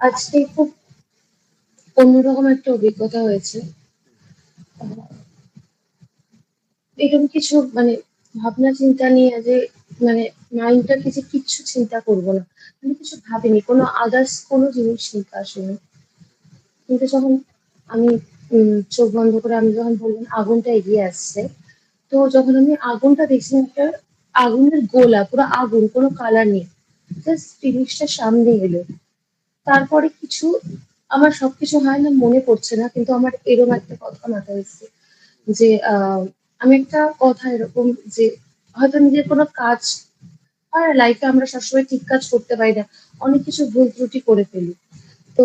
আজকে খুব অন্যরকম একটা অভিজ্ঞতা হয়েছে। এরকম কিছু মানে ভাবনা চিন্তা নিয়ে যে মানে মাইন্ডটা কিছু কিচ্ছু চিন্তা করব না। আমি কিছু ভাবিনি। কোনো আদার্স কোনো জিনিস চিন্তা আসেনি। কিন্তু যখন আমি চোখ বন্ধ করে আমি যখন বললাম আগুনটা এগিয়ে আসছে। তো যখন আমি আগুনটা দেখছিলাম একটা আগুনের গোলা, পুরো আগুন, কোনো কালার নেই। জাস্ট জিনিসটা সামনে এলো। তারপরে কিছু আমার সবকিছু হয় না, মনে পড়ছে না। কিন্তু আমার এরকম একটা কথা মাথায় এসছে। যে আমি একটা কথা এরকম যে, হয়তো নিজের কোনো কাজ হয় লাইফে আমরা সবসময় ঠিক কাজ করতে পারি না। অনেক কিছু ভুল ত্রুটি করে ফেলি। তো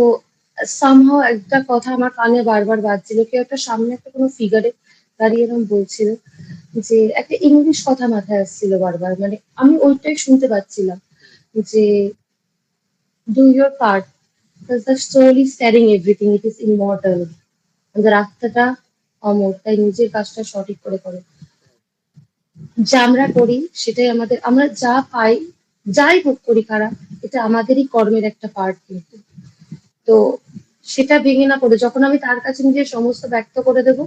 somehow একটা কথা আমার কানে বারবার বাজছিল। কেউ একটা সামনে একটা কোনো ফিগারে দাঁড়িয়ে এরকম বলছিল যে, একটা ইংলিশ কথা মাথায় আসছিল বারবার। মানে আমি ওইটাই শুনতে পাচ্ছিলাম। যে "Do your part, because the soul is carrying everything, it is immortal." আমাদের আত্মাটা অমর। তাই নিজের কাজটা সঠিক করে করো। যা আমরা করি সেটাই আমাদের আমরা যা পাই, যাই ভোগ করি খারাপ, এটা আমাদেরই কর্মের একটা পার্ট কিন্তু। তো সেটা ভেঙে না পড়ে যখন আমি তার কাছে নিজের সমস্ত ব্যক্ত করে দেব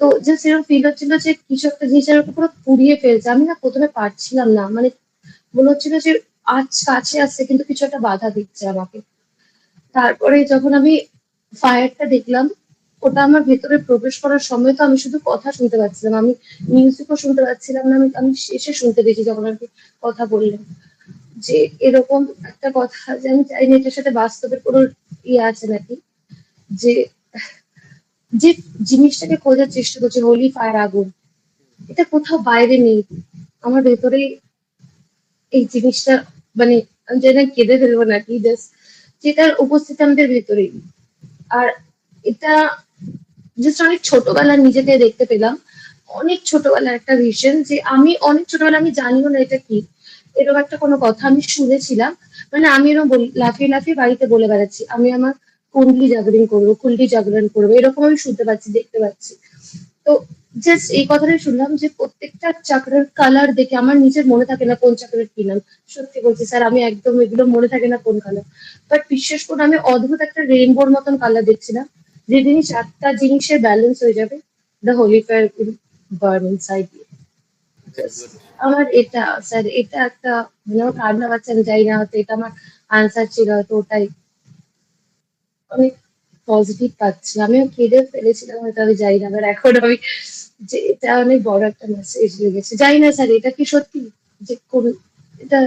তো যে সেরকম ফিল হচ্ছিল যে কিছু একটা জিনিস আমাকে পুড়িয়ে ফেলছে। আমি না প্রথমে পারছিলাম না। মানে মনে হচ্ছিল যে আজ কাছে আসছে কিন্তু কিছু একটা বাধা দিচ্ছে আমাকে। তারপরে যখন আমি ফায়ারটা দেখলাম, ওটা আমার ভেতরে প্রবেশ করার সময় তো আমি শুধু কথা শুনতে পাচ্ছিলাম। আমি মিউজিকও শুনতে পাচ্ছিলাম না। আমি আমি শেষে শুনতে পেয়েছি যখন আরকি কথা বললাম যে এরকম একটা কথা যে আমি জানি না এটার সাথে বাস্তবের কোন ইয়ে আছে নাকি। যে যে জিনিসটাকে খোঁজার চেষ্টা করছে হোলি ফায়ার আগুন। এটা কোথাও বাইরে নেই। আমার ভেতরেই এই জিনিসটা মানে আমি কেঁদে ফেলব নাকি জাস্ট যেটার উপস্থিতি আমাদের ভেতরেই। আর এটা জাস্ট অনেক ছোটবেলায় নিজেকে দেখতে পেলাম। অনেক ছোটবেলার একটা ভিশন যে আমি অনেক ছোটবেলায় আমি জানিও না এটা কি। এরকম একটা কোনো কথা আমি শুনেছিলাম। মানে আমি এরকম লাফিয়ে, লাফিয়ে বাড়িতে বলে বেড়াচ্ছি। আমি আমার কুণ্ডলি জাগরণ করব কুণ্ডলি জাগরণ করব এরকম আমি শুনতে পাচ্ছি, দেখতে পাচ্ছি। তো জাস্ট এই কথাটাই শুনলাম যে প্রত্যেকটা চাকরার কালার দেখে আমার নিজের মনে থাকে না কোন চাকরের কি নাম। সত্যি বলছি স্যার আমি একদম এগুলো মনে থাকে না কোন কালার। বাট বিশ্বাস করুন আমি অদ্ভুত একটা রেইনবোর মতন কালার দেখছিলাম। যে জিনিস ৮ টা জিনিসের ব্যালেন্স হয়ে যাবে। The holy burn inside you. Just আমার এটা স্যার এটা একটা মানে আমার কান্না পাচ্ছে আমি জানি না হয়তো এটা আমার আনসার ছিল হয়তো ওটাই। অনেক পজিটিভ পাচ্ছি। আমিও কেঁদে ফেলেছিলাম হয়তো আমি জানি না। বাট এখন আমি যে এটা অনেক বড় একটা মেসেজ লেগেছে। জানি না স্যার এটা কি সত্যি? যে কোন এটা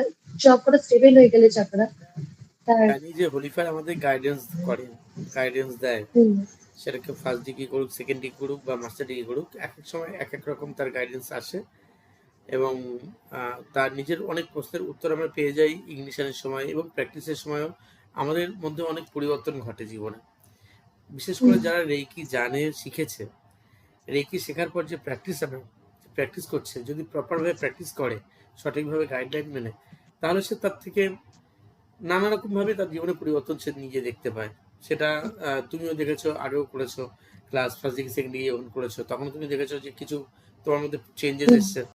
চক্র স্টেবল হয়ে গেলে চক্রা জানি যে হোলি ফায়ার আমাদের গাইডেন্স করে, গাইডেন্স দেয়। সেটাকে ফার্স্ট ডিগ্রি করুক, সেকেন্ড ডিগ্রি করুক বা মাস্টার ডিগ্রি করুক, এক এক সময় এক এক রকম তার গাইডেন্স আসে এবং তার নিজের অনেক প্রশ্নের উত্তর আমরা পেয়ে যাই ইগনিশনের সময় এবং প্র্যাকটিসের সময়ও আমাদের মধ্যে অনেক পরিবর্তন ঘটে জীবনে। বিশেষ করে যারা রেইকি জানে, শিখেছে, রেইকি শেখার পর যে প্র্যাকটিস আমরা প্র্যাকটিস করছে, যদি প্রপারভাবে প্র্যাকটিস করে, সঠিকভাবে গাইডলাইন মেনে, তাহলে সে তার থেকে নানা রকমভাবে তার জীবনে পরিবর্তন সে নিজে দেখতে পায়। সেটা তুমিও দেখেছ, আরও করেছ। Class first degree, second degree যখন করেছ, তখন তুমি দেখেছ যে কিছু তোমার মধ্যে চেঞ্জেস এসছে।